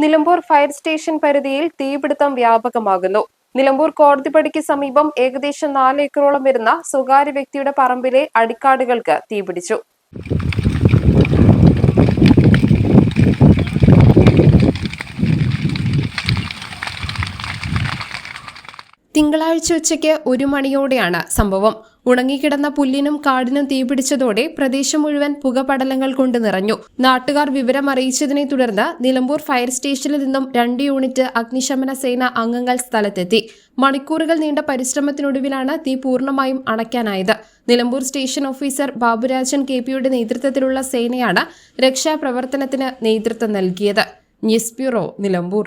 Nilambur fire station പരിധിയിൽ തീപിടുത്തം വ്യാപകമാകുന്നു. നിലമ്പൂർ കോടതിപ്പടിക്ക് സമീപം ഏകദേശം നാല് ഏക്കറോളം വരുന്ന സ്വകാര്യ വ്യക്തിയുടെ പറമ്പിലെ അടിക്കാടുകൾക്ക് തീപിടിച്ചു. തിങ്കളാഴ്ച ഉച്ചയ്ക്ക് ഒരു മണിയോടെയാണ് സംഭവം. ഉണങ്ങിക്കിടന്ന പുല്ലിനും കാടിനും തീപിടിച്ചതോടെ പ്രദേശം മുഴുവൻ പുകപടലങ്ങൾ കൊണ്ട് നിറഞ്ഞു. നാട്ടുകാർ വിവരം അറിയിച്ചതിനെ തുടർന്ന് നിലമ്പൂർ ഫയർ സ്റ്റേഷനിൽ നിന്നും രണ്ട് യൂണിറ്റ് അഗ്നിശമന സേന അംഗങ്ങൾ സ്ഥലത്തെത്തി. മണിക്കൂറുകൾ നീണ്ട പരിശ്രമത്തിനൊടുവിലാണ് തീ പൂർണമായും അണയ്ക്കാനായത്. Nilambur station officer Baburajan K പിയുടെ നേതൃത്വത്തിലുള്ള സേനയാണ് രക്ഷാപ്രവർത്തനത്തിന് നേതൃത്വം നൽകിയത്. News bureau Nilambur.